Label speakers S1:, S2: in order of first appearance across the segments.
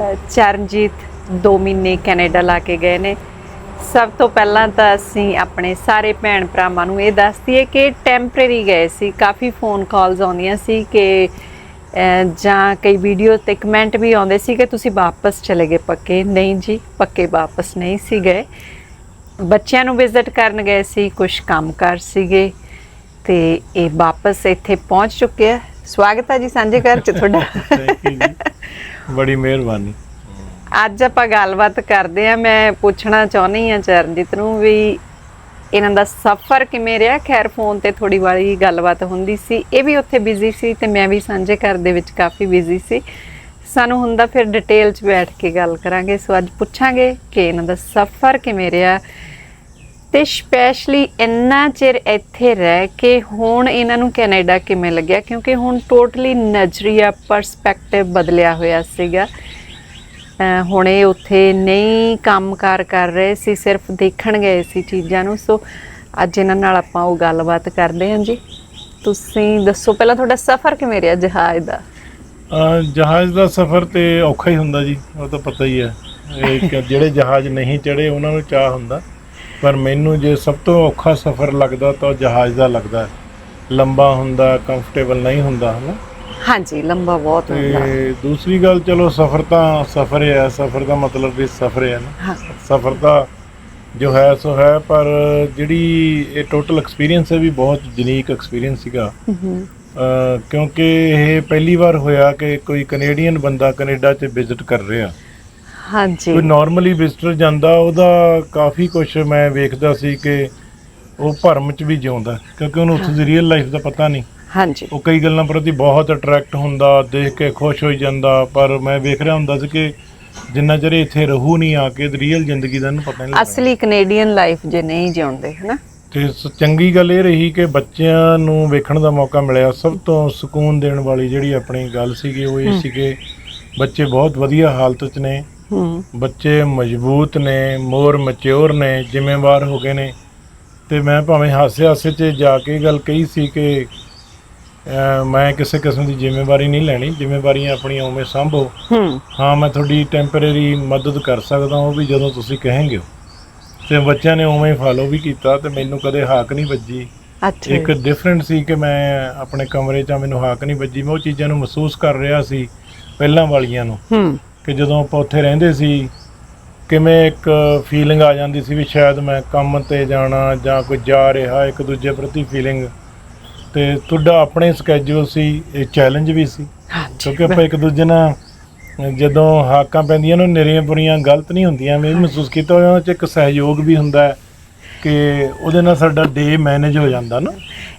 S1: ਚਰਨਜੀਤ 2 ਮਹੀਨੇ ਕੈਨੇਡਾ ਲਾ ਕੇ ਗਏ ਨੇ। ਸਭ ਤੋਂ ਪਹਿਲਾਂ ਤਾਂ ਅਸੀਂ ਆਪਣੇ ਸਾਰੇ ਭੈਣ ਭਰਾਵਾਂ ਨੂੰ ਇਹ ਦੱਸ ਦਈਏ ਕਿ ਟੈਂਪਰੇਰੀ ਗਏ ਸੀ। ਕਾਫੀ ਫੋਨ ਕਾਲਸ ਆਉਂਦੀਆਂ ਸੀ ਕਿ ਜਾਂ ਕਈ ਵੀਡੀਓ ਤੇ ਕਮੈਂਟ ਵੀ ਆਉਂਦੇ ਸੀ ਕਿ ਤੁਸੀਂ ਵਾਪਸ ਚਲੇ ਗਏ ਪੱਕੇ? ਨਹੀਂ ਜੀ, ਪੱਕੇ ਵਾਪਸ ਨਹੀਂ ਸੀ ਗਏ। ਬੱਚਿਆਂ ਨੂੰ ਵਿਜ਼ਿਟ ਕਰਨ ਗਏ ਸੀ ਕੁਝ ਕੰਮਕਾਰ ਸੀਗੇ ਤੇ ਇਹ ਵਾਪਸ ਇੱਥੇ ਪਹੁੰਚ ਚੁੱਕੇ ਆ। ਸਵਾਗਤ ਹੈ ਜੀ ਸਾਂਝੇ ਘਰ ਚ ਤੁਹਾਡਾ।
S2: ਬੜੀ ਮਿਹਰਬਾਨੀ।
S1: ਅੱਜ ਆਪਾਂ ਗੱਲਬਾਤ ਕਰਦੇ ਆ ਮੈਂ ਪੁੱਛਣਾ ਚਾਹੁੰਦੀ ਆ ਚਰਨਜੀਤ ਨੂੰ ਵੀ ਇਹਨਾਂ ਦਾ ਸਫ਼ਰ ਕਿਵੇਂ ਰਿਹਾ? ਖੈਰ ਫੋਨ ਤੇ ਥੋੜੀ ਵਾਲੀ ਗੱਲਬਾਤ ਹੁੰਦੀ ਸੀ। ਇਹ ਵੀ ਉੱਥੇ ਬਿਜ਼ੀ ਸੀ ਤੇ ਮੈਂ ਵੀ ਸਾਂਝੇ ਘਰ ਦੇ ਵਿੱਚ ਕਾਫੀ ਬਿਜ਼ੀ ਸੀ। ਸਾਨੂੰ ਹੁੰਦਾ ਫਿਰ ਡਿਟੇਲ 'ਚ ਬੈਠ ਕੇ ਗੱਲ ਕਰਾਂਗੇ। ਸੋ ਅੱਜ ਪੁੱਛਾਂਗੇ ਕਿ ਇਹਨਾਂ ਦਾ ਸਫ਼ਰ ਕਿਵੇਂ ਰਿਹਾ? ਤੇ ਸਪੈਸ਼ਲੀ ਇੰਨਾ ਚਿਰ ਇੱਥੇ ਰਹਿ ਕੇ ਹੁਣ ਇਹਨਾਂ ਨੂੰ ਕੈਨੇਡਾ ਕਿਵੇਂ ਲੱਗਿਆ? ਕਿਉਂਕਿ ਹੁਣ ਟੋਟਲੀ ਨਜ਼ਰੀਆ ਪਰਸਪੈਕਟਿਵ ਬਦਲਿਆ ਹੋਇਆ ਸੀਗਾ। ਹੁਣ ਇਹ ਉੱਥੇ ਨਹੀਂ ਕੰਮਕਾਰ ਕਰ ਰਹੇ ਸੀ, ਸਿਰਫ ਦੇਖਣ ਗਏ ਸੀ ਚੀਜ਼ਾਂ ਨੂੰ। ਸੋ ਅੱਜ ਇਹਨਾਂ ਨਾਲ ਆਪਾਂ ਉਹ ਗੱਲਬਾਤ ਕਰਦੇ ਹਾਂ ਜੀ। ਤੁਸੀਂ ਦੱਸੋ, ਪਹਿਲਾਂ ਤੁਹਾਡਾ ਸਫ਼ਰ ਕਿਵੇਂ ਰਿਹਾ ਜਹਾਜ਼ ਦਾ?
S2: ਜਹਾਜ਼ ਦਾ ਸਫ਼ਰ ਤੇ ਔਖਾ ਹੀ ਹੁੰਦਾ ਜੀ, ਉਹ ਤਾਂ ਪਤਾ ਹੀ ਹੈ। ਜਿਹੜੇ ਜਹਾਜ਼ ਨਹੀਂ ਚੜੇ ਉਹਨਾਂ ਨੂੰ ਚਾਹ ਹੁੰਦਾ। ਪਰ ਮੈਨੂੰ ਜੇ ਸਭ ਤੋਂ ਔਖਾ ਸਫ਼ਰ ਲੱਗਦਾ ਤਾਂ ਉਹ ਜਹਾਜ਼ ਦਾ ਲੱਗਦਾ ਹੈ। ਲੰਬਾ ਹੁੰਦਾ ਕੰਫਰਟੇਬਲ ਨਹੀਂ ਹੁੰਦਾ ਹਨਾ?
S1: ਹਾਂਜੀ ਲੰਬਾ ਬਹੁਤ ਹੁੰਦਾ।
S2: ਤੇ ਦੂਸਰੀ ਗੱਲ ਚਲੋ ਸਫ਼ਰ ਤਾਂ ਸਫ਼ਰ ਹੀ ਹੈ ਸਫ਼ਰ ਦਾ ਮਤਲਬ ਵੀ ਸਫ਼ਰ ਹੈ ਨਾ।
S1: ਹਾਂ।
S2: ਸਫ਼ਰ ਤਾਂ ਜੋ ਹੈ ਸੋ ਹੈ ਪਰ ਜਿਹੜੀ ਇਹ ਟੋਟਲ ਐਕਸਪੀਰੀਅੰਸ ਹੈ ਵੀ ਬਹੁਤ ਯੂਨੀਕ ਐਕਸਪੀਰੀਅੰਸ ਸੀਗਾ।
S1: ਹਮ,
S2: ਕਿਉਂਕਿ ਇਹ ਪਹਿਲੀ ਵਾਰ ਹੋਇਆ ਕਿ ਕੋਈ ਕੈਨੇਡੀਅਨ ਬੰਦਾ ਕੈਨੇਡਾ 'ਚ ਵਿਜ਼ਿਟ ਕਰ ਰਿਹਾ।
S1: ਹਾਂਜੀ।
S2: ਕੋਈ ਨਾਰਮਲੀ ਵਿਜ਼ਟਰ ਜਾਂਦਾ ਉਹਦਾ ਕਾਫੀ ਕੁਝ ਮੈਂ ਵੇਖਦਾ ਸੀ ਕਿ ਉਹ ਭਰਮ 'ਚ ਵੀ ਜਿਉਂਦਾ ਕਿਉਂਕਿ ਉਹਨੂੰ ਉੱਥੇ ਦੀ ਰੀਅਲ ਲਾਈਫ ਦਾ ਪਤਾ ਨਹੀਂ।
S1: ਹਾਂਜੀ।
S2: ਉਹ ਕਈ ਗੱਲਾਂ ਪ੍ਰਤੀ ਬਹੁਤ ਅਟਰੈਕਟ ਹੁੰਦਾ ਦੇਖ ਕੇ ਖੁਸ਼ ਹੋਈ ਜਾਂਦਾ ਪਰ ਮੈਂ ਵੇਖ ਰਿਹਾ ਹੁੰਦਾ ਸੀ ਕਿ ਜਿੰਨਾ ਚਿਰ ਇਹ ਇੱਥੇ ਰਹੂ ਨਹੀਂ ਆ ਕੇ ਰੀਅਲ ਜ਼ਿੰਦਗੀ ਦਾ ਇਹਨੂੰ ਪਤਾ ਨਹੀਂ ਲੱਗਦਾ।
S1: ਅਸਲੀ ਕੈਨੇਡੀਅਨ ਲਾਈਫ ਜੇ ਨਹੀਂ ਜਿਉਂਦੇ ਹਨਾ?
S2: ਤੇ ਸ- ਚੰਗੀ ਗੱਲ ਇਹ ਰਹੀ ਕਿ ਬੱਚਿਆਂ ਨੂੰ ਵੇਖਣ ਦਾ ਮੌਕਾ ਮਿਲਿਆ। ਸਭ ਤੋਂ ਸਕੂਨ ਦੇਣ ਵਾਲੀ ਜਿਹੜੀ ਆਪਣੀ ਗੱਲ ਸੀਗੀ ਉਹ ਇਹ ਸੀ ਕਿ ਬੱਚੇ ਬਹੁਤ ਵਧੀਆ ਹਾਲਤ 'ਚ ਨੇ।
S1: ਹੂੰ।
S2: ਬੱਚੇ ਮਜ਼ਬੂਤ ਨੇ ਮੋਰ ਮੈਚੁਰ ਨੇ ਜ਼ਿੰਮੇਵਾਰ ਹੋ ਗਏ ਨੇ। ਤੇ ਮੈਂ ਭਾਵੇਂ ਹਾਸੇ ਹਾਸੇ 'ਚ ਜਾ ਕੇ ਗੱਲ ਕਹੀ ਸੀ ਕਿ ਮੈਂ ਕਿਸੇ ਕਿਸਮ ਦੀ ਜ਼ਿੰਮੇਵਾਰੀ ਨਹੀਂ ਲੈਣੀ ਜ਼ਿੰਮੇਵਾਰੀਆਂ ਆਪਣੀਆਂ ਉਵੇਂ ਸੰਭੋ।
S1: ਹੂੰ।
S2: ਹਾਂ ਮੈਂ ਤੁਹਾਡੀ ਟੈਂਪਰੇਰੀ ਮਦਦ ਕਰ ਸਕਦਾ ਹਾਂ ਉਹ ਵੀ ਜਦੋਂ ਤੁਸੀਂ ਕਹੇਂਗੇ। ਤੇ ਬੱਚਿਆਂ ਨੇ ਉਵੇਂ ਫਾਲੋ ਵੀ ਕੀਤਾ ਤੇ ਮੈਨੂੰ ਕਦੇ ਹਾਕ ਨਹੀਂ ਵੱਜੀ। ਇੱਕ ਡਿਫਰੈਂਟ ਸੀ ਕਿ ਮੈਂ ਆਪਣੇ ਕਮਰੇ 'ਚ ਮੈਨੂੰ ਹਾਕ ਨਹੀਂ ਵੱਜੀ। ਮੈਂ ਉਹ ਚੀਜ਼ਾਂ ਨੂੰ ਮਹਿਸੂਸ ਕਰ ਰਿਹਾ ਸੀ ਪਹਿਲਾਂ ਵਾਲੀਆਂ ਨੂੰ।
S1: ਹੂੰ।
S2: ਕਿ ਜਦੋਂ ਆਪਾਂ ਉੱਥੇ ਰਹਿੰਦੇ ਸੀ ਕਿਵੇਂ ਇੱਕ ਫੀਲਿੰਗ ਆ ਜਾਂਦੀ ਸੀ ਵੀ ਸ਼ਾਇਦ ਮੈਂ ਕੰਮ ਤੇ ਜਾਣਾ ਜਾਂ ਕੋਈ ਜਾ ਰਿਹਾ ਇੱਕ ਦੂਜੇ ਪ੍ਰਤੀ ਫੀਲਿੰਗ ਤੇ ਤੁਹਾਡਾ ਆਪਣੇ ਸਕੇਜੂਲ ਸੀ ਇਹ ਚੈਲੰਜ ਵੀ ਸੀ। ਕਿਉਂਕਿ ਆਪਾਂ ਇੱਕ ਦੂਜੇ ਨਾਲ ਜਦੋਂ ਹਾਕਾਂ ਪੈਂਦੀਆਂ ਨੇ ਨਿਰੀਆਂ ਬੁਰੀਆਂ ਗਲਤ ਨਹੀਂ ਹੁੰਦੀਆਂ ਮੈਂ ਮਹਿਸੂਸ ਕੀਤਾ ਉਹਨਾਂ 'ਚ ਇੱਕ ਸਹਿਯੋਗ ਵੀ ਹੁੰਦਾ ਹੈ। ਕਿ ਉਹਦੇ ਨਾਲ ਸਾਡਾ ਡੇ ਮੈਨੇਜ ਹੋ ਜਾਂਦਾ ਨਾ।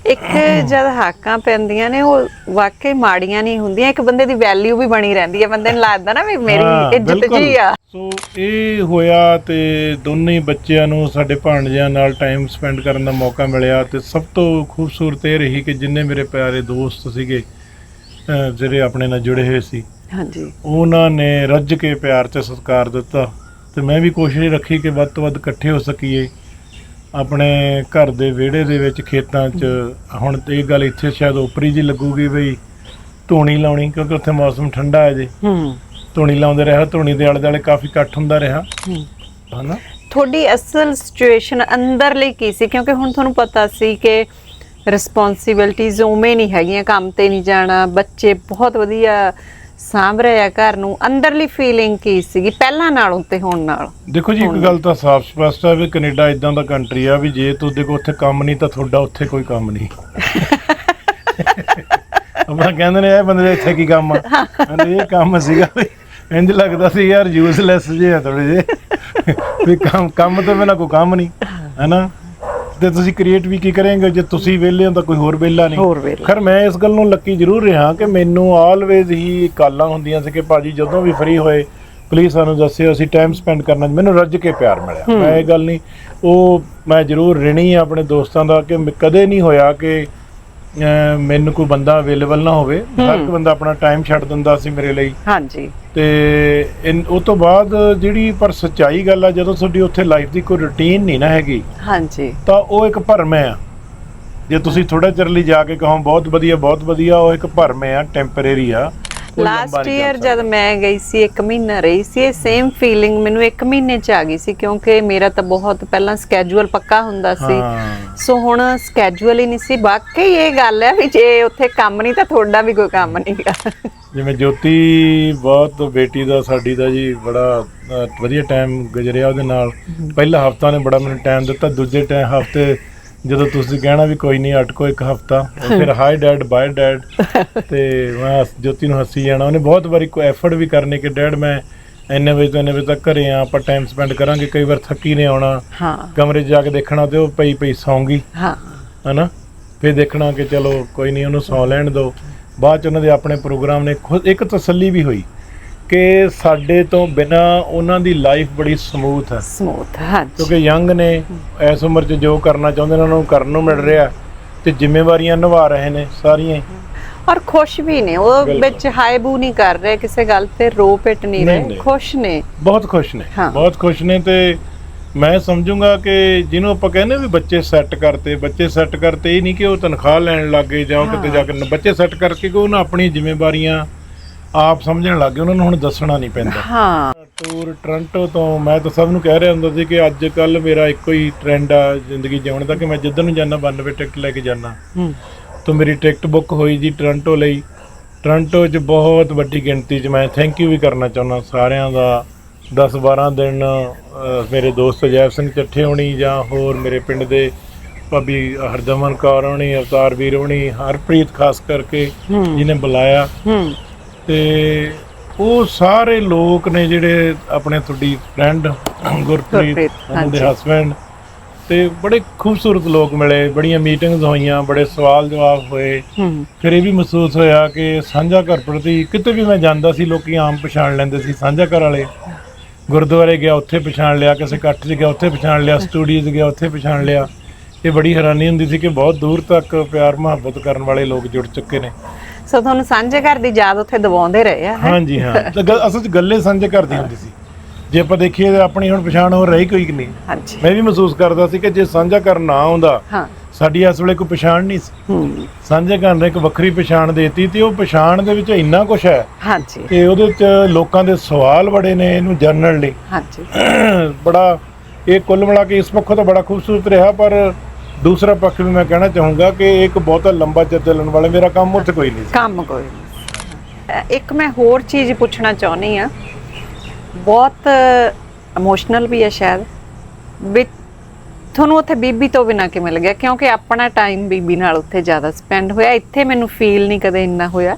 S1: ਇੱਕ ਜਦ ਹਾਕਾਂ ਪੈਂਦੀਆਂ ਨੇ ਉਹ ਵਾਕਈ ਮਾੜੀਆਂ ਨਹੀਂ ਹੁੰਦੀਆਂ ਇੱਕ ਬੰਦੇ ਦੀ ਵੈਲਿਊ ਵੀ ਬਣੀ ਰਹਿੰਦੀ ਹੈ। ਬੰਦੇ ਨੂੰ ਲੱਗਦਾ ਨਾ ਵੀ ਮੇਰੀ ਇੱਜ਼ਤ। ਜੀ ਆ।
S2: ਸੋ ਇਹ ਹੋਇਆ ਤੇ ਦੋਨੇ ਬੱਚਿਆਂ ਨੂੰ ਸਾਡੇ ਭਾਣਜਿਆਂ ਨਾਲ ਟਾਈਮ ਸਪੈਂਡ ਕਰਨ ਦਾ ਮੌਕਾ ਮਿਲਿਆ ਤੇ ਸਭ ਤੋਂ ਖੂਬਸੂਰਤ ਇਹ ਰਹੀ ਕਿ ਜਿੰਨੇ ਮੇਰੇ ਪਿਆਰੇ ਦੋਸਤ ਸੀਗੇ ਜਿਹੜੇ ਆਪਣੇ ਨਾਲ ਜੁੜੇ ਹੋਏ ਸੀ
S1: ਹਾਂਜੀ।
S2: ਉਹਨਾਂ ਨੇ ਰੱਜ ਕੇ ਪਿਆਰ ਤੇ ਸਤਿਕਾਰ ਦਿੱਤਾ ਤੇ ਮੈਂ ਵੀ ਕੋਸ਼ਿਸ਼ ਰੱਖੀ ਕਿ ਵੱਧ ਤੋਂ ਵੱਧ ਇਕੱਠੇ ਹੋ ਸਕੀਏ। ਆਪਣੇ ਘਰ ਦੇ ਵਿਹੜੇ ਦੇ ਵਿੱਚ ਖੇਤਾਂ 'ਚ ਹੁਣ ਤੇ ਇਹ ਗੱਲ ਇੱਥੇ ਸ਼ਾਇਦ ਉਪਰੀ ਜੀ ਲੱਗੂਗੀ ਬਈ ਧੂਣੀ ਲਾਉਣੀ ਕਿਉਂਕਿ ਉੱਥੇ ਮੌਸਮ ਠੰਡਾ ਹੈ ਜੀ।
S1: ਹੂੰ।
S2: ਧੂਣੀ ਲਾਉਂਦੇ ਰਿਹਾ ਧੂਣੀ ਦੇ ਆਲੇ ਦੁਆਲੇ ਕਾਫੀ ਇਕੱਠ ਹੁੰਦਾ ਰਿਹਾ।
S1: ਹੂੰ।
S2: ਹਨਾ?
S1: ਤੁਹਾਡੀ ਅਸਲ ਸਿਚੁਏਸ਼ਨ ਅੰਦਰਲੀ ਕੀ ਸੀ? ਕਿਉਂਕਿ ਹੁਣ ਤੁਹਾਨੂੰ ਪਤਾ ਸੀ ਕਿ ਰਿਸਪੌਂਸਿਬਿਲਟੀਜ਼ ਉਵੇਂ ਨਹੀਂ ਹੈਗੀਆਂ ਕੰਮ ਤੇ ਨਹੀਂ ਜਾਣਾ ਬੱਚੇ ਬਹੁਤ ਵਧੀਆ ਸਾਂਭ ਰਹੇ ਘਰ ਨੂੰ। ਅੰਦਰਲੀ ਫੀਲਿੰਗ ਕੀ ਸੀਗੀ? ਪਹਿਲਾਂ ਨਾਲੋਂ ਤੇ ਹੁਣ ਨਾਲ?
S2: ਦੇਖੋ ਜੀ ਇੱਕ ਗੱਲ ਤਾਂ ਸਾਫ਼ ਸਪਸ਼ਟ ਹੈ ਵੀ ਕੈਨੇਡਾ ਇਦਾਂ ਦਾ ਕੰਟਰੀ ਆ ਵੀ ਜੇ ਤੁਹਾਡੇ ਕੋਲ ਉੱਥੇ ਕੰਮ ਨਹੀਂ ਤਾਂ ਤੁਹਾਡਾ ਉੱਥੇ ਕੋਈ ਕੰਮ ਨਹੀਂ। ਆਪਾਂ ਕਹਿੰਦੇ ਨੇ ਇਹ ਬੰਦੇ ਦਾ ਇੱਥੇ ਕੀ ਕੰਮ ਆ? ਕਹਿੰਦੇ ਇਹ ਕੰਮ ਸੀਗਾ ਵੀ ਇੰਜ ਲੱਗਦਾ ਸੀ ਯਾਰ ਯੂਸਲੈਸ ਜੇ ਆ ਥੋੜੇ ਜੇ ਵੀ ਕੰਮ ਕੰਮ ਤੋਂ ਬਿਨਾਂ ਕੋਈ ਕੰਮ ਨਹੀਂ ਹੈਨਾ? ਤੇ ਤੁਸੀਂ ਕ੍ਰੀਏਟ ਵੀ ਕੀ ਕਰੇਂਗੇ? ਜੇ ਤੁਸੀਂ ਵਿਹਲੇ ਹੋ ਤਾਂ ਕੋਈ ਹੋਰ ਵਿਹਲਾ ਨਹੀਂ। ਖਰ ਮੈਂ ਇਸ ਗੱਲ ਨੂੰ ਲੱਕੀ ਜ਼ਰੂਰ ਰਿਹਾ ਕਿ ਮੈਨੂੰ ਆਲਵੇਜ਼ ਹੀ ਕਾਲਾਂ ਹੁੰਦੀਆਂ ਸੀ ਕਿ ਭਾਜੀ ਜਦੋਂ ਵੀ ਫ੍ਰੀ ਹੋਏ ਪਲੀਜ਼ ਸਾਨੂੰ ਦੱਸਿਓ ਅਸੀਂ ਟਾਈਮ ਸਪੈਂਡ ਕਰਨਾ ਮੈਨੂੰ ਰੱਜ ਕੇ ਪਿਆਰ ਮਿਲਿਆ। ਮੈਂ ਇਹ ਗੱਲ ਨਹੀਂ ਉਹ ਮੈਂ ਜ਼ਰੂਰ ਰਿਣੀ ਆ ਆਪਣੇ ਦੋਸਤਾਂ ਦਾ ਕਿ ਮ- ਕਦੇ ਨਹੀਂ ਹੋਇਆ ਕਿ ਅਹ, ਮੈਨੂੰ ਕੋਈ ਬੰਦਾ ਅਵੇਲੇਬਲ ਨਾ ਹੋਵੇ। ਹਰ ਇੱਕ ਬੰਦਾ ਆਪਣਾ ਟਾਈਮ ਛੱਡ ਦਿੰਦਾ ਸੀ ਮੇਰੇ ਲਈ।
S1: ਹਾਂਜੀ।
S2: ਤੇ ਉਹ ਤੋਂ ਬਾਅਦ ਜਿਹੜੀ ਪਰ ਸੱਚਾਈ ਗੱਲ ਆ ਜਦੋਂ ਤੁਹਾਡੀ ਉੱਥੇ ਲਾਈਫ ਦੀ ਕੋਈ ਰੁਟੀਨ ਨਹੀਂ ਨਾ ਹੈਗੀ
S1: ਹਾਂਜੀ।
S2: ਤਾਂ ਉਹ ਇੱਕ ਭਰਮ ਆ ਜੇ ਤੁਸੀਂ ਥੋੜਾ ਚਿਰ ਲਈ ਜਾ ਕੇ ਕਹੋ ਬਹੁਤ ਵਧੀਆ ਬਹੁਤ ਵਧੀਆ ਉਹ ਇੱਕ ਭਰਮ ਆ ਟੈਂਪਰੇਰੀ ਆ।
S1: ਲਾਸਟ ਈਅਰ ਜਦ ਮੈਂ ਗਈ ਸੀ 1 ਮਹੀਨਾ ਰਹੀ ਸੀ ਇਹ ਸੇਮ ਫੀਲਿੰਗ ਮੈਨੂੰ 1 ਮਹੀਨੇ ਚ ਆ ਗਈ ਸੀ ਕਿਉਂਕਿ ਮੇਰਾ ਤਾਂ ਬਹੁਤ ਪਹਿਲਾਂ ਸਕੇਜੂਅਲ ਪੱਕਾ ਹੁੰਦਾ ਸੀ। ਸੋ ਹੁਣ ਸਕੇਜੂਅਲ ਹੀ ਨਹੀਂ ਸੀ ਬਾਕੀ ਇਹ ਗੱਲ ਹੈ ਵੀ ਜੇ ਉੱਥੇ ਕੰਮ ਨਹੀਂ ਤਾਂ ਤੁਹਾਡਾ ਵੀ ਕੋਈ ਕੰਮ ਨਹੀਂਗਾ
S2: ਜਿਵੇਂ ਜੋਤੀ ਬਹੁਤ ਬੇਟੀ ਦਾ ਸਾਡੀ ਦਾ ਜੀ ਬੜਾ ਵਧੀਆ ਟਾਈਮ ਗੁਜ਼ਰਿਆ ਉਹਦੇ ਨਾਲ। ਪਹਿਲਾ ਹਫਤਾ ਨੇ ਬੜਾ ਮੈਨੂੰ ਟਾਈਮ ਦਿੱਤਾ ਦੂਜੇ ਟਾਈਮ ਹਫ਼ਤੇ ਜਦੋਂ ਤੁਸੀਂ ਕਹਿਣਾ ਵੀ ਕੋਈ ਨਹੀਂ ਅਟਕੋ ਇੱਕ ਹਫਤਾ ਫਿਰ ਹਾਈ ਡੈਡ ਬਾਏ ਡੈਡ ਤੇ ਮੈਂ ਜੋਤੀ ਨੂੰ ਹੱਸੀ ਜਾਣਾ। ਉਹਨੇ ਬਹੁਤ ਵਾਰੀ ਕੋਈ ਐਫਰਟ ਵੀ ਕਰਨੇ ਕਿ ਡੈਡ ਮੈਂ ਇੰਨੇ ਵਜੇ ਤੋਂ ਇੰਨੇ ਵਜੇ ਤੱਕ ਘਰੇ ਆ ਆਪਾਂ ਟਾਈਮ ਸਪੈਂਡ ਕਰਾਂਗੇ। ਕਈ ਵਾਰ ਥੱਕੀ ਨੇ ਆਉਣਾ
S1: ਹਾਂ।
S2: ਕਮਰੇ 'ਚ ਜਾ ਕੇ ਦੇਖਣਾ ਤੇ ਉਹ ਪਈ ਪਈ ਸੌਂਗੀ।
S1: ਹਾਂ।
S2: ਹਨਾ? ਫਿਰ ਦੇਖਣਾ ਕਿ ਚਲੋ ਕੋਈ ਨਹੀਂ ਉਹਨੂੰ ਸੌ ਲੈਣ ਦਿਓ। ਬਾਅਦ ਚ ਉਹਨਾਂ ਦੇ ਆਪਣੇ ਪ੍ਰੋਗਰਾਮ ਨੇ ਖੁਦ ਇੱਕ ਤਸੱਲੀ ਵੀ ਹੋਈ। ਕਿ ਸਾਡੇ ਤੋਂ ਬਿਨਾ ਉਹਨਾਂ ਦੀ ਲਾਈਫ ਬੜੀ ਸਮੂਥ ਹੈ
S1: ਸਮੂਥ ਹਾਂਜੀ
S2: ਕਿਉਂਕਿ ਯੰਗ ਨੇ ਇਸ ਉਮਰ 'ਚ ਜੋ ਕਰਨਾ ਚਾਹੁੰਦੇ ਨੇ ਉਹਨਾਂ ਨੂੰ ਕਰਨ ਨੂੰ ਮਿਲ ਰਿਹਾ ਤੇ ਜ਼ਿੰਮੇਵਾਰੀਆਂ ਨਿਭਾ ਰਹੇ ਨੇ ਸਾਰੀਆਂ ਹੀ।
S1: ਔਰ ਖੁਸ਼ ਵੀ ਨੇ ਉਹ
S2: ਬਿਲਕੁਲ।
S1: ਵਿੱਚ ਹਾਈ ਬੂ ਨਹੀਂ ਕਰ ਰਹੇ ਕਿਸੇ ਗੱਲ ਤੇ ਰੋ ਪਿੱਟ ਨਹੀਂ
S2: ਨਹੀਂ,
S1: ਰਹੇ
S2: ਨਹੀਂ।
S1: ਖੁਸ਼ ਨੇ
S2: ਬਹੁਤ ਖੁਸ਼ ਨੇ
S1: ਹਾਂ।
S2: ਬਹੁਤ ਖੁਸ਼ ਨੇ ਤੇ ਮੈਂ ਸਮਝੂੰਗਾ ਕਿ ਜਿਹਨੂੰ ਆਪਾਂ ਕਹਿੰਦੇ ਵੀ ਬੱਚੇ ਸੈੱਟ ਕਰਤੇ ਬੱਚੇ ਸੈੱਟ ਕਰਤੇ ਇਹ ਨਹੀਂ ਕਿ ਉਹ ਤਨਖਾਹ ਲੈਣ ਲੱਗੇ ਜਾਂ ਉਹ ਕਿਤੇ ਜਾ ਕੇ ਬੱਚੇ ਸੈੱਟ ਕਰਕੇ ਕਿ ਉਹਨਾਂ ਆਪਣੀ ਜ਼ਿੰਮੇਵਾਰੀਆਂ ਆਪ ਸਮਝਣ ਲੱਗੇ ਉਹਨਾਂ ਨੂੰ ਹੁਣ ਦੱਸਣਾ ਨਹੀਂ ਪੈਂਦਾ।
S1: ਹਾਂ।
S2: ਟੂਰ ਟੋਰਾਂਟੋ ਤੋਂ ਮੈਂ ਤਾਂ ਸਭ ਨੂੰ ਕਹਿ ਰਿਹਾ ਹੁੰਦਾ ਸੀ ਕਿ ਅੱਜ ਕੱਲ ਮੇਰਾ ਇੱਕੋ ਹੀ ਟ੍ਰੈਂਡ ਆ ਜ਼ਿੰਦਗੀ ਜਿਉਣ ਦਾ ਕਿ ਮੈਂ ਜਿੱਧਰ ਨੂੰ ਜਾਣਾ 92 ਟਿਕਟ ਲੈ ਕੇ ਜਾਣਾ
S1: ਹੂੰ।
S2: ਤੋਂ ਮੇਰੀ ਟਿਕਟ ਬੁੱਕ ਹੋਈ ਜੀ ਟੋਰਾਂਟੋ ਲਈ। ਟੋਰਾਂਟੋ 'ਚ ਬਹੁਤ ਵੱਡੀ ਗਿਣਤੀ 'ਚ ਮੈਂ ਥੈਂਕ ਯੂ ਵੀ ਕਰਨਾ ਚਾਹੁੰਦਾ ਸਾਰਿਆਂ ਦਾ। 10 12 ਦਿਨ ਮੇਰੇ ਦੋਸਤ ਜੈਵ ਸਿੰਘ ਚੱਠੇ ਹੋਣੀ ਜਾਂ ਹੋਰ ਮੇਰੇ ਪਿੰਡ ਦੇ ਭਾਬੀ ਹਰਦਮਨ ਕੌਰ ਹੋਣੀ ਅਵਤਾਰ ਵੀਰ ਹੋਣੀ ਹਰਪ੍ਰੀਤ ਖਾਸ ਕਰਕੇ ਜਿਹਨੇ ਬੁਲਾਇਆ।
S1: ਹੂੰ।
S2: ਤੇ ਉਹ ਸਾਰੇ ਲੋਕ ਨੇ ਜਿਹੜੇ ਆਪਣੇ ਤੁਹਾਡੀ ਫਰੈਂਡ ਗੁਰਪ੍ਰੀਤ
S1: ਗੁਰਪ੍ਰੀਤ,
S2: ਉਹਨਾਂ ਦੇ
S1: ਹਾਂਜੀ।
S2: ਹਸਬੰਡ ਤੇ ਬੜੇ ਖੂਬਸੂਰਤ ਲੋਕ ਮਿਲੇ ਬੜੀਆਂ ਮੀਟਿੰਗਸ ਹੋਈਆਂ ਬੜੇ ਸਵਾਲ ਜਵਾਬ ਹੋਏ। ਫਿਰ ਇਹ ਵੀ ਮਹਿਸੂਸ ਹੋਇਆ ਕਿ ਸਾਂਝਾ ਘਰ ਪ੍ਰਤੀ ਕਿਤੇ ਵੀ ਮੈਂ ਜਾਂਦਾ ਸੀ ਲੋਕੀ ਆਮ ਪਛਾਣ ਲੈਂਦੇ ਸੀ। ਸਾਂਝਾ ਘਰ ਵਾਲੇ ਗੁਰਦੁਆਰੇ ਗਿਆ ਉੱਥੇ ਪਛਾਣ ਲਿਆ ਕਿਸੇ ਇਕੱਠ 'ਚ ਗਿਆ ਉੱਥੇ ਪਛਾਣ ਲਿਆ ਸਟੂਡੀਓ 'ਚ ਗਿਆ ਉੱਥੇ ਪਛਾਣ ਲਿਆ। ਇਹ ਬੜੀ ਹੈਰਾਨੀ ਹੁੰਦੀ ਸੀ ਕਿ ਬਹੁਤ ਦੂਰ ਤੱਕ ਪਿਆਰ ਮੁਹੱਬਤ ਕਰਨ ਵਾਲੇ ਲੋਕ ਜੁੜ ਚੁੱਕੇ ਨੇ।
S1: ਸੋ ਤੁਹਾਨੂੰ ਸਾਂਝੇ ਘਰ ਦੀ ਯਾਦ ਉੱਥੇ ਦਵਾਉਂਦੇ ਰਹੇ ਆ?
S2: ਹਾਂਜੀ ਹਾਂ। ਤਾਂ ਗੱਲ- ਅਸਲ 'ਚ ਗੱਲੇ ਸਾਂਝੇ ਕਰਦੀ ਹੁੰਦੀ ਸੀ। ਜੇ ਆਪਾਂ ਦੇਖੀਏ ਤਾਂ ਆਪਣੀ ਹੁਣ ਪਛਾਣ ਹੋ ਰਹੀ ਕੋਈ ਨਹੀਂ?
S1: ਹਾਂਜੀ।
S2: ਮੈਂ ਵੀ ਮਹਿਸੂਸ ਕਰਦਾ ਸੀ ਕਿ ਜੇ ਸਾਂਝਾ ਘਰ ਨਾ ਆਉਂਦਾ
S1: ਹਾਂ।
S2: ਸਾਡੀ ਇਸ ਵੇਲੇ ਕੋਈ ਪਛਾਣ ਨਹੀਂ ਸੀ।
S1: ਹੂੰ।
S2: ਸਾਂਝੇ ਘਰ ਨੇ ਇੱਕ ਵੱਖਰੀ ਪਛਾਣ ਦੇਤੀ ਤੇ ਉਹ ਪਛਾਣ ਦੇ ਵਿੱਚ ਇੰਨਾ ਕੁਝ ਹੈ
S1: ਹਾਂਜੀ।
S2: ਕਿ ਉਹਦੇ ਵਿੱਚ ਲੋਕਾਂ ਦੇ ਸਵਾਲ ਬੜੇ ਨੇ ਇਹਨੂੰ ਜਾਣਨ ਲਈ
S1: ਹਾਂਜੀ।
S2: ਬੜਾ ਇਹ ਕੁੱਲ ਮਿਲਾ ਕੇ ਇਸ ਪੱਖੋਂ ਤਾਂ ਬੜਾ ਖੂਬਸੂਰਤ ਰਿਹਾ ਪਰ ਦੂਸਰਾ ਪੱਖ ਵੀ ਮੈਂ ਕਹਿਣਾ ਚਾਹੂੰਗਾ ਕਿ ਇੱਕ ਬਹੁਤਾ ਲੰਬਾ ਚਿਰ ਚੱਲਣ ਵਾਲਾ ਮੇਰਾ ਕੰਮ ਉੱਥੇ ਕੋਈ ਨਹੀਂ ਸੀ।
S1: ਕੰਮ ਕੋਈ ਨਹੀਂ ਇੱਕ ਮੈਂ ਹੋਰ ਚੀਜ਼ ਪੁੱਛਣਾ ਚਾਹੁੰਦੀ ਆ ਬਹੁਤ ਇਮੋਸ਼ਨਲ ਵੀ ਹੈ ਸ਼ਾਇਦ। ਵੀ ਤੁਹਾਨੂੰ ਉੱਥੇ ਬੀਬੀ ਤੋਂ ਬਿਨਾ ਕਿਵੇਂ ਲੱਗਿਆ? ਕਿਉਂਕਿ ਆਪਣਾ ਟਾਈਮ ਬੀਬੀ ਨਾਲ ਉੱਥੇ ਜ਼ਿਆਦਾ ਸਪੈਂਡ ਹੋਇਆ। ਇੱਥੇ ਮੈਨੂੰ ਫੀਲ ਨਹੀਂ ਕਦੇ ਇੰਨਾ ਹੋਇਆ।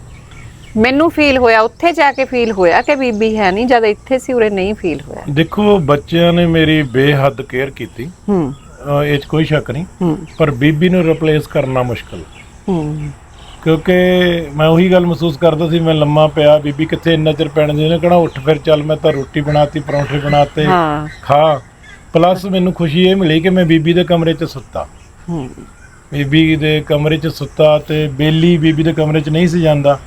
S1: ਮੈਨੂੰ ਫੀਲ ਹੋਇਆ ਉੱਥੇ ਜਾ ਕੇ ਫੀਲ ਹੋਇਆ ਕਿ ਬੀਬੀ ਹੈ ਨਹੀਂ? ਜਦ ਇੱਥੇ ਸੀ ਉਰੇ ਨਹੀਂ ਫੀਲ ਹੋਇਆ।
S2: ਦੇਖੋ ਬੱਚਿਆਂ ਨੇ ਮੇਰੀ ਬੇਹੱਦ ਕੇਅਰ ਕੀਤੀ।
S1: ਹੂੰ।
S2: ਅਹ ਇਹ 'ਚ ਕੋਈ ਸ਼ੱਕ ਨਹੀਂ।
S1: ਹੂੰ।
S2: ਪਰ ਬੀਬੀ ਨੂੰ ਰਿਪਲੇਸ ਕਰਨਾ ਮੁਸ਼ਕਲ।
S1: ਹੂੰ।
S2: ਕਿਉਂਕਿ ਮੈਂ ਉਹੀ ਗੱਲ ਮਹਿਸੂਸ ਕਰਦਾ ਸੀ ਮੈਂ ਲੰਮਾ ਪਿਆ ਬੀਬੀ ਕਿੱਥੇ ਇੰਨਾ ਚਿਰ ਪੈਣ ਦੀ ਉਹਨੇ ਕਹਣਾ ਉੱਠ ਫਿਰ ਚੱਲ ਮੈਂ ਤਾਂ ਰੋਟੀ ਬਣਾਤੀ ਪਰੌਂਠੇ ਬਣਾਤੇ
S1: ਹਾਂ।
S2: ਖਾ। ਪਲੱਸ ਮੈਨੂੰ ਖੁਸ਼ੀ ਇਹ ਮਿਲੀ ਕਿ ਮੈਂ ਬੀਬੀ ਦੇ ਕਮਰੇ 'ਚ ਸੁੱਤਾ।
S1: ਹੂੰ।
S2: ਬੀਬੀ ਦੇ ਕਮਰੇ 'ਚ ਸੁੱਤਾ ਤੇ ਬੇਲੀ ਬੀਬੀ ਦੇ ਕਮਰੇ 'ਚ ਨਹੀਂ ਸੀ ਜਾਂਦਾ।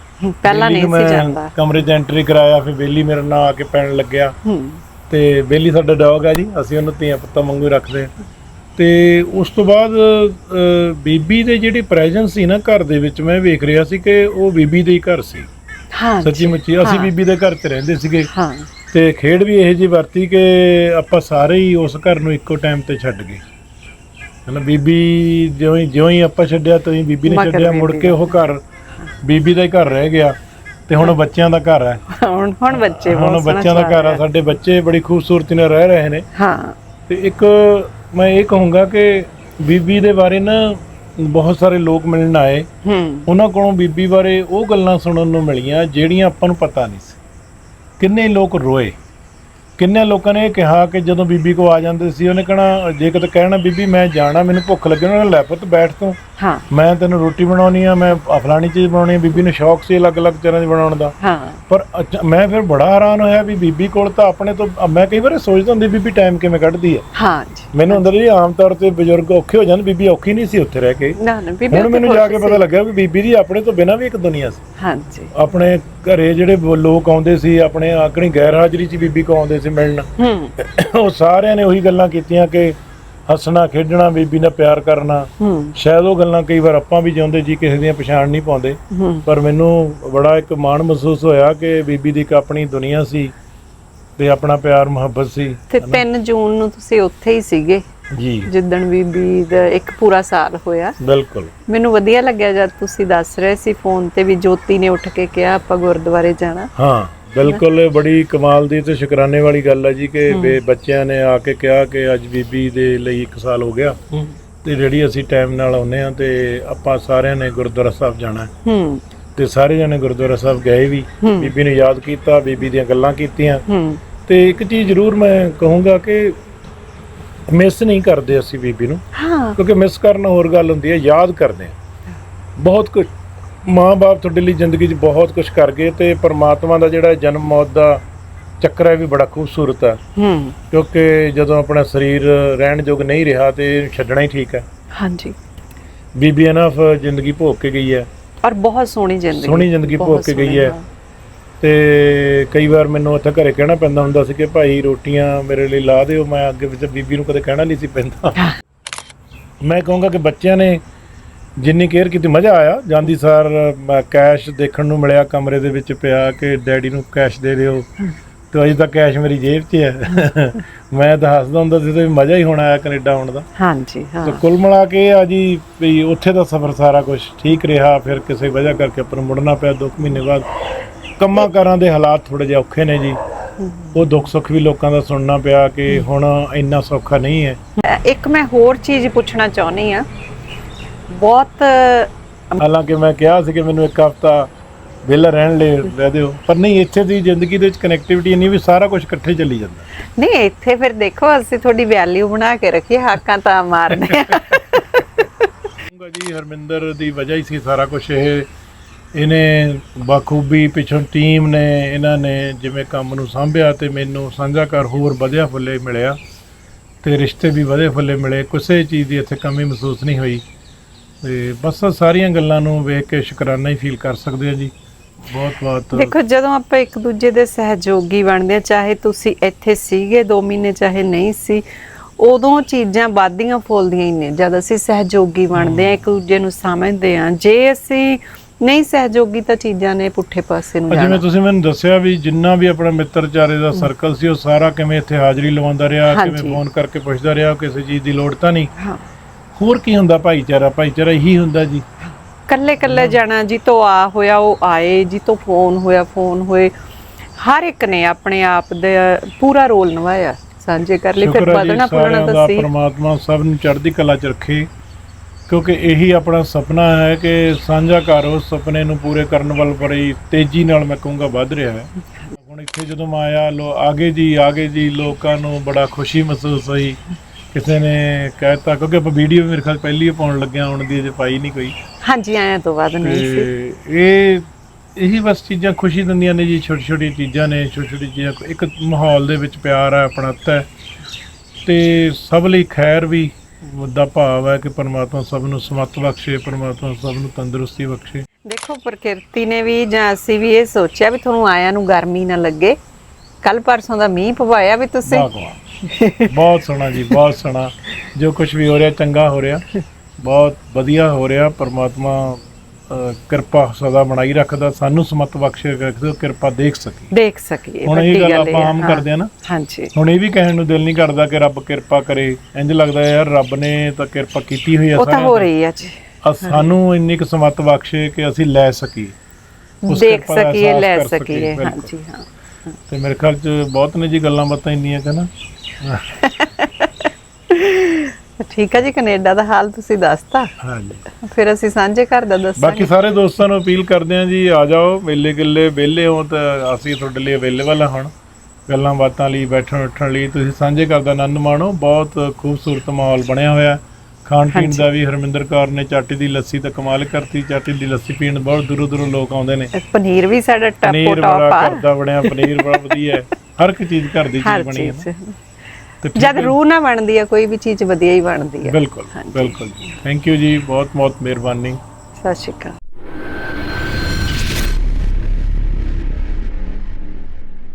S1: ਪਹਿਲਾਂ
S2: ਬੇਲੀ
S1: ਨਹੀਂ
S2: ਨੂੰ
S1: ਸੀ
S2: ਮੈਂ
S1: ਜਾਂਦਾ।
S2: ਕਮਰੇ 'ਚ ਐਂਟਰੀ ਕਰਾਇਆ ਫਿਰ ਬੇਲੀ ਮੇਰੇ ਨਾਲ ਆ ਕੇ ਪੈਣ ਲੱਗਿਆ।
S1: ਹੂੰ।
S2: ਤੇ ਬੇਲੀ ਸਾਡਾ ਡੌਗ ਆ ਜੀ ਅਸੀਂ ਉਹਨੂੰ ਧੀਆਂ ਪੁੱਤਾਂ ਵਾਂਗੂ ਰੱਖਦੇ ਹਾਂ। ਤੇ ਉਸ ਤੋਂ ਬਾਅਦ ਬੀਬੀ ਦੇ ਜਿਹੜੀ ਪ੍ਰੈਜ਼ੈਂਸ ਸੀ ਨਾ ਘਰ ਦੇ ਵਿੱਚ ਮੈਂ ਵੇਖ ਰਿਹਾ ਸੀ ਕਿ ਉਹ ਬੀਬੀ ਦੇ ਹੀ ਘਰ ਸੀ।
S1: ਹਾਂ
S2: ਸੱਚੀ ਮੁੱਚੀ ਅਸੀਂ। ਬੀਬੀ ਦੇ ਘਰ 'ਚ ਰਹਿੰਦੇ ਸੀਗੇ।
S1: ਹਾਂ।
S2: ਤੇ ਖੇਡ ਵੀ ਇਹੋ ਜੀ ਵਰਤੀ ਕਿ ਆਪਾਂ ਸਾਰੇ ਹੀ ਉਸ ਘਰ ਨੂੰ ਇੱਕੋ ਟਾਈਮ ਤੇ ਛੱਡ ਗਏ। ਹਨਾ ਬੀਬੀ ਜਿਉਂ ਹੀ ਜਿਉਂ ਹੀ ਆਪਾਂ ਛੱਡਿਆ ਤਾਂ ਹੀ ਬੀਬੀ ਨੇ ਛੱਡਿਆ ਮੁੜ ਕੇ ਉਹ ਘਰ ਬੀਬੀ ਦਾ ਹੀ ਘਰ ਰਹਿ ਗਿਆ। ਤੇ ਹੁਣ ਬੱਚਿਆਂ ਦਾ ਘਰ ਹੈ।
S1: ਹੁਣ ਹੁਣ ਬੱਚੇ
S2: ਹੁਣ ਬੱਚਿਆਂ ਦਾ ਘਰ ਆ। ਸਾਡੇ ਬੱਚੇ ਬੜੀ ਖੂਬਸੂਰਤੀ ਨਾਲ ਰਹਿ ਰਹੇ ਨੇ।
S1: ਹਾਂ।
S2: ਤੇ ਇੱਕ ਮੈਂ ਇਹ ਕਹੂੰਗਾ ਕਿ ਬੀਬੀ ਦੇ ਬਾਰੇ ਨਾ ਬਹੁਤ ਸਾਰੇ ਲੋਕ ਮਿਲਣ ਆਏ।
S1: ਹੂੰ।
S2: ਉਹਨਾਂ ਕੋਲੋਂ ਬੀਬੀ ਬਾਰੇ ਉਹ ਗੱਲਾਂ ਸੁਣਨ ਨੂੰ ਮਿਲੀਆਂ ਜਿਹੜੀਆਂ ਆਪਾਂ ਨੂੰ ਪਤਾ ਨਹੀਂ ਸੀ। ਕਿੰਨੇ ਲੋਕ ਰੋਏ। ਕਿੰਨੇ ਲੋਕਾਂ ਨੇ ਇਹ ਕਿਹਾ ਕਿ ਜਦੋਂ ਬੀਬੀ ਕੋ ਆ ਜਾਂਦੇ ਸੀ ਉਹਨੇ ਕਹਣਾ ਜੇ ਕਿਤੇ ਕਹਿਣਾ ਬੀਬੀ ਮੈਂ ਜਾਣਾ ਮੈਨੂੰ ਭੁੱਖ ਲੱਗੀ ਉਹਨਾਂ ਲੈ ਪੁੱਤ ਬੈਠ ਤੂੰ।
S1: ਹਾਂ।
S2: ਮੈਂ ਤੈਨੂੰ ਰੋਟੀ ਬਣਾਉਣੀ ਆ ਮੈਂ ਫਲਾਣੀ ਚੀਜ਼ ਬਣਾਉਣੀ ਆ ਬੀਬੀ ਨੂੰ ਸ਼ੌਕ ਸੀ ਅਲੱਗ-ਅਲੱਗ ਤਰ੍ਹਾਂ ਦੀ ਬਣਾਉਣ ਦਾ।
S1: ਹਾਂ।
S2: ਪਰ ਮੈਂ ਫਿਰ ਬੜਾ ਹੈਰਾਨ ਹੋਇਆ ਵੀ ਬੀਬੀ ਕੋਲ ਤਾਂ ਆਪਣੇ ਤੋਂ ਮੈਂ ਕਈ ਵਾਰ ਸੋਚਦਾ ਹੁੰਦੀ ਬੀਬੀ ਟਾਈਮ ਕਿਵੇਂ ਕੱਢਦੀ ਹੈ
S1: ਹਾਂ ਜੀ।
S2: ਮੈਨੂੰ ਅੰਦਰ ਹੀ ਆਮ ਤੌਰ ਤੇ ਬਜ਼ੁਰਗ ਔਖੇ ਹੋ ਜਾਂਦੇ ਬੀਬੀ ਔਖੀ ਨਹੀਂ ਸੀ ਉੱਥੇ ਰਹਿ ਕੇ।
S1: ਨਾ ਨਾ ਬੀਬੀ
S2: ਹੁਣ ਮੈਨੂੰ ਜਾ ਕੇ ਪਤਾ। ਲੱਗਿਆ ਵੀ ਬੀਬੀ ਦੀ ਆਪਣੇ ਤੋਂ ਬਿਨਾਂ ਵੀ ਇੱਕ ਦੁਨੀਆ ਸੀ।
S1: ਹਾਂ ਜੀ।
S2: ਆਪਣੇ ਘਰੇ ਜਿਹੜੇ ਲੋਕ ਆਉਂਦੇ ਸੀ ਆਪਣੇ ਆਕਣੀ ਗੈਰ ਹਾਜ਼ਰੀ 'ਚ ਬੀਬੀ ਕੋ ਆਉਂਦੇ ਸੀ ਮਿਲਣ। ਉਹ ਸਾਰਿਆਂ ਨੇ ਉਹੀ ਗੱਲਾਂ ਕੀਤੀਆਂ ਕਿ ਹੱਸਣਾ ਖੇਡਣਾ ਬੀਬੀ ਨਾਲ ਪਿਆਰ ਕਰਨਾ। ਸ਼ਾਇਦ ਉਹ ਗੱਲਾਂ ਕਈ ਵਾਰ ਆਪਾਂ ਵੀ ਜਿਉਂਦੇ ਜੀ ਕਿਸੇ ਦੀਆਂ ਪਛਾਣ ਨਹੀਂ ਪਾਉਂਦੇ। ਪਰ ਮੈਨੂੰ ਬੜਾ ਇੱਕ ਮਾਣ ਮਹਿਸੂਸ ਹੋਇਆ ਕਿ ਬੀਬੀ ਦੀ ਇੱਕ ਆਪਣੀ ਦੁਨੀਆ ਸੀ ਤੇ ਆਪਣਾ ਪਿਆਰ ਮੁਹੱਬਤ ਸੀ।
S1: ਤੇ 3 ਜੂਨ ਨੂੰ ਤੁਸੀਂ ਉੱਥੇ ਹੀ ਸੀਗੇ।
S2: ਜੀ।
S1: ਜਿੱਦਣ ਬੀਬੀ ਦਾ ਇੱਕ ਪੂਰਾ ਸਾਲ ਹੋਇਆ।
S2: ਬਿਲਕੁਲ।
S1: ਮੈਨੂੰ ਵਧੀਆ ਲੱਗਿਆ ਜਦ ਤੁਸੀਂ ਦੱਸ ਰਹੇ ਸੀ ਫੋਨ ਤੇ ਵੀ ਜੋਤੀ ਨੇ ਉੱਠ ਕੇ ਕਿਹਾ ਆਪਾਂ ਗੁਰਦੁਆਰੇ ਜਾਣਾ।
S2: ਹਾਂ। ਬਿਲਕੁਲ ਇਹ ਬੜੀ ਕਮਾਲ ਦੀ ਤੇ ਸ਼ੁਕਰਾਨੇ ਵਾਲੀ ਗੱਲ ਹੈ ਜੀ ਕਿ ਬੇ- ਬੱਚਿਆਂ ਨੇ ਆ ਕੇ ਕਿਹਾ ਕਿ ਅੱਜ ਬੀਬੀ ਦੇ ਲਈ 1 ਸਾਲ ਹੋ ਗਿਆ। ਤੇ ਜਿਹੜੀ ਅਸੀਂ ਟਾਈਮ ਨਾਲ ਆਉਨੇ ਆ ਤੇ ਆਪਾਂ ਸਾਰਿਆਂ ਨੇ ਗੁਰਦੁਆਰਾ ਸਾਹਿਬ ਜਾਣਾ ਹੈ।
S1: ਹੂੰ।
S2: ਤੇ ਸਾਰੇ ਜਣੇ ਗੁਰਦੁਆਰਾ ਸਾਹਿਬ ਗਏ ਵੀ। ਬੀਬੀ ਨੂੰ ਯਾਦ ਕੀਤਾ ਬੀਬੀ ਦੀਆਂ ਗੱਲਾਂ ਕੀਤੀਆਂ।
S1: ਹੂੰ।
S2: ਤੇ ਇੱਕ ਚੀਜ਼ ਜ਼ਰੂਰ ਮੈਂ ਕਹੂੰਗਾ ਕਿ ਮਿਸ ਨਹੀਂ ਕਰਦੇ ਅਸੀਂ ਬੀਬੀ ਨੂੰ।
S1: ਹਾਂ।
S2: ਕਿਉਂਕਿ ਮਿਸ ਕਰਨਾ ਹੋਰ ਗੱਲ ਹੁੰਦੀ ਹੈ ਯਾਦ ਕਰਦੇ ਹਾਂ। ਬਹੁਤ ਕੁਝ ਮਾਂ-ਬਾਪ ਤੁਹਾਡੇ ਲਈ ਜ਼ਿੰਦਗੀ 'ਚ ਬਹੁਤ ਕੁਝ ਕਰ ਗਏ ਤੇ ਪਰਮਾਤਮਾ ਦਾ ਜਿਹੜਾ ਜਨਮ ਮੌਤ ਦਾ ਚੱਕਰ ਹੈ ਵੀ ਬੜਾ ਖੂਬਸੂਰਤ ਹੈ।
S1: ਹੂੰ।
S2: ਕਿਉਂਕਿ ਜਦੋਂ ਆਪਣਾ ਸਰੀਰ ਰਹਿਣ ਯੋਗ ਨਹੀਂ ਰਿਹਾ ਤੇ ਛੱਡਣਾ ਹੀ ਠੀਕ ਹੈ।
S1: ਹਾਂਜੀ।
S2: ਬੀਬੀ ਅਨਫ ਜ਼ਿੰਦਗੀ ਭੋਗ ਕੇ ਗਈ ਹੈ।
S1: ਔਰ ਬਹੁਤ ਸੋਹਣੀ ਜ਼ਿੰਦਗੀ।
S2: ਸੋਹਣੀ ਜ਼ਿੰਦਗੀ
S1: ਬਹੁਤ
S2: ਭੋਗ ਕੇ ਗਈ
S1: ਸੋਹਣੀ,
S2: ਹੈ।
S1: ਹਾਂ।
S2: ਤੇ ਕਈ ਵਾਰ ਮੈਨੂੰ ਉੱਥੇ ਘਰੇ ਕਹਿਣਾ ਪੈਂਦਾ ਹੁੰਦਾ ਸੀ ਕਿ ਭਾਈ ਰੋਟੀਆਂ ਮੇਰੇ ਲਈ ਲਾ ਦਿਓ ਮੈਂ ਅੱਗੇ ਵਿੱਚ ਬੀਬੀ ਨੂੰ ਕਦੇ ਕਹਿਣਾ ਨਹੀਂ ਸੀ ਪੈਂਦਾ। ਮੈਂ ਕਹੂੰਗਾ ਕਿ ਬੱਚਿਆਂ ਨੇ ਜਿੰਨੀ ਕੇਅਰ ਕੀਤੀ ਮਜ਼ਾ ਆਇਆ। ਜਾਂਦੀ ਸਾਰ ਮੈਂ ਕੈਸ਼ ਦੇਖਣ ਨੂੰ ਮਿਲਿਆ ਕਮਰੇ ਦੇ ਵਿੱਚ ਪਿਆ ਕਿ ਡੈਡੀ ਨੂੰ ਕੈਸ਼ ਦੇ ਦਿਓ। ਤੇ ਅਜੇ ਤੱਕ ਕੈਸ਼ ਮੇਰੀ ਜੇਬ 'ਚ ਹੈ। ਮੈਂ ਤਾਂ ਹੱਸਦਾ ਹੁੰਦਾ ਸੀ ਤੇ ਮਜ਼ਾ ਹੀ ਹੋਣਾ ਆਇਆ ਕੈਨੇਡਾ ਆਉਣ ਦਾ।
S1: ਹਾਂਜੀ ਹਾਂ।
S2: ਤੇ ਕੁੱਲ ਮਿਲਾ ਕੇ ਆ ਜੀ ਵੀ ਉੱਥੇ ਦਾ ਸਫ਼ਰ ਸਾਰਾ ਕੁਝ ਠੀਕ ਰਿਹਾ। ਫਿਰ ਕਿਸੇ ਵਜ੍ਹਾ ਕਰਕੇ ਆਪਾਂ ਨੂੰ ਮੁੜਨਾ ਪਿਆ। 2 ਮਹੀਨੇ ਬਾਅਦ ਕੰਮਾਂ ਕਾਰਾਂ ਦੇ ਹਾਲਾਤ ਥੋੜੇ ਜਿਹਾ ਔਖੇ ਨੇ ਜੀ। ਉਹ ਦੁੱਖ ਸੁੱਖ ਵੀ ਲੋਕਾਂ ਦਾ ਸੁਣਨਾ ਪਿਆ ਕਿ ਹੁਣ ਇੰਨਾ ਸੌਖਾ ਨਹੀਂ ਹੈ।
S1: ਅ, ਇੱਕ ਮੈਂ ਹੋਰ ਚੀਜ਼ ਪੁੱਛਣਾ ਚਾਹੁੰਦੀ ਆ ਬਹੁਤ
S2: ਹਾਲਾਂਕਿ ਮੈਂ ਕਿਹਾ ਸੀ ਕਿ ਮੈਨੂੰ ਇੱਕ ਹਫਤਾ ਵਿਹਲਾ ਰਹਿਣ ਲਈ ਰਹਿ ਦਿਓ ਪਰ ਨਹੀਂ ਇੱਥੇ ਦੀ ਜ਼ਿੰਦਗੀ ਦੇ ਵਿੱਚ ਕਨੈਕਟੀਵਿਟੀ ਨਹੀਂ ਵੀ ਸਾਰਾ ਕੁਝ ਇਕੱਠੇ ਚੱਲੀ ਜਾਂਦਾ।
S1: ਨਹੀਂ ਇੱਥੇ ਫਿਰ ਦੇਖੋ ਅਸੀਂ ਤੁਹਾਡੀ ਵੈਲਿਊ ਬਣਾ ਕੇ ਰੱਖੀ ਹਾਕਾਂ ਤਾਂ
S2: ਕਹੂੰਗਾ ਜੀ ਹਰਮਿੰਦਰ ਦੀ ਵਜ੍ਹਾ ਹੀ ਸੀ ਸਾਰਾ ਕੁਝ ਇਹ। ਇਹਨੇ ਬਖੂਬੀ ਪਿਛੋਂ ਟੀਮ ਨੇ ਇਹਨਾਂ ਨੇ ਜਿਵੇਂ ਕੰਮ ਨੂੰ ਸੰਭਿਆ ਤੇ ਮੈਨੂੰ ਸਾਂਝਾਕਾਰ ਹੋਰ ਵਧਿਆ ਫੁੱਲੇ ਮਿਲਿਆ ਤੇ ਰਿਸ਼ਤੇ ਵੀ ਵਧੇ ਫੁੱਲੇ ਮਿਲੇ। ਕਿਸੇ ਚੀਜ਼ ਦੀ ਇੱਥੇ ਕਮੀ ਮਹਿਸੂਸ ਨਹੀਂ ਹੋਈ। ਤੇ ਬਸ ਸਾਰੀਆਂ ਗੱਲਾਂ ਨੂੰ ਵੇਖ ਕੇ ਸ਼ੁਕਰਾਨਾ ਹੀ ਫੀਲ ਕਰ ਸਕਦੇ ਆ ਜੀ। ਬਹੁਤ ਬਹੁਤ
S1: ਦੇਖੋ ਜਦੋਂ ਆਪਾਂ ਇੱਕ ਦੂਜੇ ਦੇ ਸਹਿਯੋਗੀ ਬਣਦੇ ਆ ਚਾਹੇ ਤੁਸੀਂ ਇੱਥੇ ਸੀਗੇ 2 ਮਹੀਨੇ ਚਾਹੇ ਨਹੀਂ ਸੀ ਉਦੋਂ ਚੀਜ਼ਾਂ ਵੱਧਦੀਆਂ ਫੁੱਲਦੀਆਂ ਹੀ ਨੇ। ਜਦ ਅਸੀਂ ਸਹਿਯੋਗੀ ਬਣਦੇ ਆ ਇੱਕ ਦੂਜੇ ਨੂੰ ਸਮਝਦੇ ਆ ਜੇ ਅਸੀਂ ਨਹੀਂ ਸਹਿਯੋਗੀ ਤਾਂ ਚੀਜ਼ਾਂ ਨੇ ਪੁੱਠੇ ਪਾਸੇ ਨੂੰ
S2: ਆ ਜਿਵੇਂ
S1: ਜਾਣਾ।
S2: ਤੁਸੀਂ ਮੈਨੂੰ ਦੱਸਿਆ ਵੀ ਜਿੰਨਾ ਵੀ ਆਪਣਾ ਮਿੱਤਰਚਾਰੇ ਦਾ ਸਰਕਲ ਸੀ ਉਹ ਸਾਰਾ ਕਿਵੇਂ ਇੱਥੇ ਹਾਜ਼ਰੀ ਲਵਾਉਂਦਾ ਰਿਹਾ ਕਿਵੇਂ। ਫੋਨ ਕਰਕੇ ਪੁੱਛਦਾ ਰਿਹਾ ਕਿਸੇ ਚੀਜ਼ ਦੀ ਲੋੜ ਤਾਂ ਨਹੀਂ।
S1: ਹਾਂ।
S2: ਹੋਰ ਕੀ ਹੁੰਦਾ ਭਾਈਚਾਰਾ? ਭਾਈਚਾਰਾ ਇਹੀ ਹੁੰਦਾ ਜੀ।
S1: ਕੱਲੇ ਕੱਲੇ ਜਾਣਾ ਜੀ ਤੋਂ ਆ ਹੋਇਆ ਉਹ ਆਏ ਜੀ ਤੋਂ ਫੋਨ ਹੋਇਆ ਫੋਨ ਹੋਏ। ਹਰ ਇੱਕ ਨੇ ਆਪਣੇ ਆਪ ਦੇ ਪੂਰਾ ਰੋਲ ਨਿਭਾਇਆ ਸਾਂਝੇ ਕਰ ਲਈ ਫਿਰ ਵਧਣਾ ਫੁੱਲਣਾ
S2: ਸਾਰਿਆਂ ਦਾ
S1: ਤਾਂ ਸੀ
S2: ਪ੍ਰਮਾਤਮਾ ਸਭ ਨੂੰ ਚੜ੍ਹਦੀ ਕਲਾ ਚ ਰੱਖੇ ਕਿਉਂਕਿ ਇਹੀ ਆਪਣਾ ਸੁਪਨਾ ਹੈ ਕਿ ਸਾਂਝਾ ਘਰ ਉਸ ਸੁਪਨੇ ਨੂੰ ਪੂਰੇ ਕਰਨ ਵੱਲ ਬੜੀ ਤੇਜ਼ੀ ਨਾਲ ਮੈਂ ਕਹੂੰਗਾ ਵੱਧ ਰਿਹਾ ਹੈ। ਹੁਣ ਇੱਥੇ ਜਦੋਂ ਮੈਂ ਆਇਆ ਲੋ ਆਗੇ ਜੀ ਆਗੇ ਜੀ ਲੋਕਾਂ ਨੂੰ ਬੜਾ ਖੁਸ਼ੀ ਮਹਿਸੂਸ ਹੋਈ। ਕਿਸੇ ਨੇ ਕਹਿਤਾ ਕਿਉਂਕਿ ਆਪਾਂ ਵੀਡੀਓ ਮੇਰੇ ਖਿਆਲ ਪਹਿਲੀ ਹੀ ਪਾਉਣ ਲੱਗਿਆ ਹੁਣ ਦੀ ਅਜੇ ਪਾਈ ਨਹੀਂ ਕੋਈ।
S1: ਹਾਂਜੀ ਆਇਆ ਤੋਂ ਬਾਅਦ ਨਹੀਂ ਸੀ।
S2: ਤੇ ਇਹ ਇਹੀ ਬਸ ਚੀਜ਼ਾਂ ਖੁਸ਼ੀ ਦਿੰਦੀਆਂ ਨੇ ਜੀ ਛੋਟੀ ਛੋਟੀ ਚੀਜ਼ਾਂ ਨੇ ਛੋਟੀ ਛੋਟੀ ਚੀਜ਼ਾਂ ਇੱਕ ਮਾਹੌਲ ਦੇ ਵਿੱਚ ਪਿਆਰ ਹੈ ਆਪਣਾਤਾ ਹੈ। ਤੇ ਸਭ ਲਈ ਖੈਰ ਵੀ ਮੁੱਦਾ ਭਾਵ ਹੈ ਕਿ ਪਰਮਾਤਮਾ ਸਭ ਨੂੰ ਸਮਤ ਬਖਸ਼ੇ ਪਰਮਾਤਮਾ ਸਭ ਨੂੰ ਤੰਦਰੁਸਤੀ ਬਖਸ਼ੇ।
S1: ਦੇਖੋ ਪ੍ਰਕਿਰਤੀ ਨੇ ਵੀ ਜਾਂ ਅਸੀਂ ਵੀ ਇਹ ਸੋਚਿਆ ਵੀ ਤੁਹਾਨੂੰ ਆਇਆਂ ਨੂੰ ਗਰਮੀ ਨਾ ਲੱਗੇ। ਕੱਲ ਪਰਸੋਂ ਦਾ ਮੀਂਹ ਪਵਾਇਆ ਵੀ ਤੁਸੀਂ।
S2: ਵਾਹ ਵਾਹ ਬਹੁਤ ਸੋਹਣਾ ਜੀ ਬਹੁਤ ਸੋਹਣਾ। ਜੋ ਕੁਝ ਵੀ ਹੋ ਰਿਹਾ ਚੰਗਾ ਹੋ ਰਿਹਾ। ਬਹੁਤ ਵਧੀਆ ਹੋ ਰਿਹਾ ਪਰਮਾਤਮਾ ਕਿਰਪਾ ਸਦਾ ਬਣਾਈ ਰੱਖਦਾ ਸਾਨੂੰ ਸਮਤ ਬਖਸ਼ੇ ਰੱਖਦੇ ਕਿਰਪਾ ਦੇਖ ਸਕੀ
S1: ਦੇਖ ਸਕੀਏ
S2: ਹੁਣ ਇਹ ਗੱਲ ਆਪਾਂ ਆਮ। ਕਰਦੇ ਆ ਨਾ।
S1: ਹਾਂਜੀ।
S2: ਹੁਣ ਇਹ ਵੀ ਕਹਿਣ ਨੂੰ ਦਿਲ ਨਹੀਂ ਕਰਦਾ ਕਿ ਰੱਬ ਕਿਰਪਾ ਕਰੇ। ਇੰਜ ਲੱਗਦਾ ਯਾਰ ਰੱਬ ਨੇ ਤਾਂ ਕਿਰਪਾ ਕੀਤੀ ਹੋਈ ਆ
S1: ਉਹ ਤਾਂ ਹੋ। ਰਹੀ ਹੈ ਜੀ।
S2: ਆ ਸਾਨੂੰ ਇੰਨੀ ਕੁ ਸਮਤ ਬਖਸ਼ੇ ਕਿ ਅਸੀਂ ਲੈ ਉਸ
S1: ਦੇਖ ਸਕੀਏ ਲੈ ਸਕੀਏ। ਹਾਂਜੀ ਹਾਂ।
S2: ਤੇ ਮੇਰੇ ਖਿਆਲ ਚ ਬਹੁਤ ਨੇ ਜੀ ਗੱਲਾਂ ਬਾਤਾਂ ਇੰਨੀਆਂ ਕਿ ਨਾ।
S1: ਠੀਕ ਹੈ ਜੀ ਕੈਨੇਡਾ ਦਾ ਹਾਲ ਤੁਸੀਂ ਦੱਸਤਾ।
S2: ਹਾਂਜੀ।
S1: ਫਿਰ ਅਸੀਂ ਸਾਂਝੇ ਘਰ ਦਾ ਦੱਸਾਂਗੇ।
S2: ਬਾਕੀ ਸਾਰੇ ਦੋਸਤਾਂ ਨੂੰ ਅਪੀਲ ਕਰਦੇ ਹਾਂ ਜੀ ਆ ਜਾਓ ਵੇਲੇ ਗਿੱਲੇ ਵਿਹਲੇ ਹੋ ਤਾਂ ਅਸੀਂ ਤੁਹਾਡੇ ਲਈ ਅਵੇਲੇਬਲ ਹਾਂ ਹੁਣ। ਗੱਲਾਂ ਬਾਤਾਂ ਲਈ ਬੈਠਣ ਉੱਠਣ ਲਈ ਤੁਸੀਂ ਸਾਂਝੇ ਘਰ ਦਾ ਆਨੰਦ ਮਾਣੋ। ਬਹੁਤ ਖੂਬਸੂਰਤ ਮਾਹੌਲ ਬਣਿਆ ਹੋਇਆ ਖਾਣ ਪੀਣ ਦਾ ਵੀ ਹਰਮਿੰਦਰ ਕੌਰ ਨੇ ਚਾਟੀ ਦੀ ਲੱਸੀ ਤਾਂ ਕਮਾਲ ਕਰਤੀ। ਚਾਟੀ ਦੀ ਲੱਸੀ ਪੀਣ ਬਹੁਤ ਦੂਰੋਂ ਦੂਰੋਂ ਲੋਕ ਆਉਂਦੇ ਨੇ।
S1: ਪਨੀਰ ਵੀ ਸਾਡਾ ਟਾਪੋ
S2: ਪਨੀਰ
S1: ਟਾਪ
S2: ਬੜਾ
S1: ਆ।
S2: ਘਰ ਦਾ ਬਣਿਆ ਪਨੀਰ ਬੜਾ ਵਧੀਆ ਹੈ। ਹਰ ਇੱਕ ਚੀਜ਼ ਘਰ ਦੀ ਚੀਜ਼ ਬਣੀ ਹੈ
S1: ਜਦ। ਰੂਹ ਨਾ ਬਣਦੀ ਹੈ ਕੋਈ ਵੀ ਚੀਜ਼ ਵਧੀਆ ਹੀ ਬਣਦੀ ਹੈ।
S2: ਬਿਲਕੁਲ ਬਿਲਕੁਲ ਥੈਂਕ ਯੂ ਜੀ ਬਹੁਤ ਬਹੁਤ ਮਿਹਰਬਾਨੀ।
S1: ਸਤਿ ਸ਼੍ਰੀ ਅਕਾਲ।